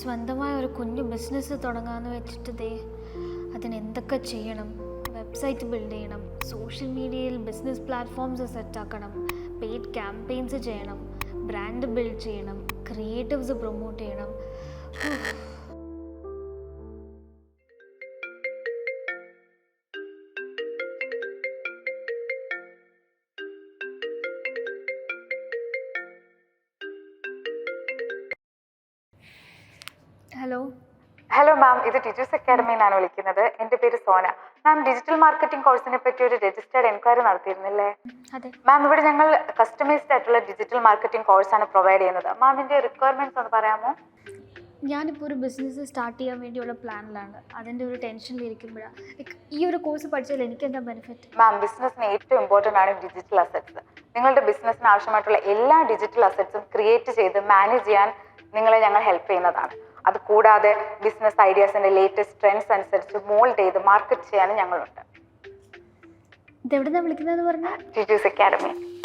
സ്വന്തമായ ഒരു കുഞ്ഞു ബിസിനസ് തുടങ്ങാമെന്ന് വെച്ചിട്ട് ദേ അതിനെന്തൊക്കെ ചെയ്യണം? വെബ്സൈറ്റ് ബിൽഡ് ചെയ്യണം സോഷ്യൽ മീഡിയയിൽ ബിസിനസ് പ്ലാറ്റ്ഫോംസ് സെറ്റാക്കണം പെയ്ഡ് ക്യാമ്പയിൻസ് ചെയ്യണം ബ്രാൻഡ് ബിൽഡ് ചെയ്യണം ക്രിയേറ്റീവ്സ് പ്രൊമോട്ട് ചെയ്യണം. ഹലോ. ഹലോ മാം ഇത് ടീച്ചേഴ്സ് അക്കാഡമിയിൽ നിന്നാണ് വിളിക്കുന്നത്. എന്റെ പേര് സോന. മാം ഡിജിറ്റൽ മാർക്കറ്റിംഗ് കോഴ്സിനെ പറ്റി ഒരു രജിസ്റ്റേർഡ് എൻക്വയറി നടത്തിയിരുന്നില്ലേ? മാം ഇവിടെ ഞങ്ങൾ കസ്റ്റമൈസ്ഡ് ആയിട്ടുള്ള ഡിജിറ്റൽ മാർക്കറ്റിംഗ് കോഴ്സാണ് പ്രൊവൈഡ് ചെയ്യുന്നത്. മാമിന്റെ റിക്വയർമെന്റ്സ് ഒന്ന് പറയാമോ? ഞാനിപ്പോൾ ഒരു ബിസിനസ് സ്റ്റാർട്ട് ചെയ്യാൻ വേണ്ടിയുള്ള പ്ലാനിലാണ് അതിന്റെ ഒരു ടെൻഷനിലിരിക്കുമ്പോഴാണ് ലൈക്ക് ഈ ഒരു കോഴ്സ് പഠിച്ചാൽ എനിക്ക് എന്താ ബെനിഫിറ്റ് മാം ബിസിനസ്സിന് ഏറ്റവും ഇമ്പോർട്ടന്റ് ആണ് ഡിജിറ്റൽ അസറ്റ്സ് നിങ്ങളുടെ ബിസിനസ്സിന് ആവശ്യമായിട്ടുള്ള എല്ലാ ഡിജിറ്റൽ അസറ്റ്സും ക്രിയേറ്റ് ചെയ്ത് മാനേജ് ചെയ്യാൻ നിങ്ങളെ ഞങ്ങൾ ഹെൽപ്പ് ചെയ്യുന്നതാണ്. അത് കൂടാതെ ബിസിനസ് ഐഡിയാസിന്റെ ലേറ്റസ്റ്റ് ട്രെൻഡ്സ് അനുസരിച്ച് മോൾഡ് ചെയ്ത് മാർക്കറ്റ് ചെയ്യാനും ഞങ്ങളുണ്ട്. പറഞ്ഞാൽ ടിജൂസ് അക്കാഡമി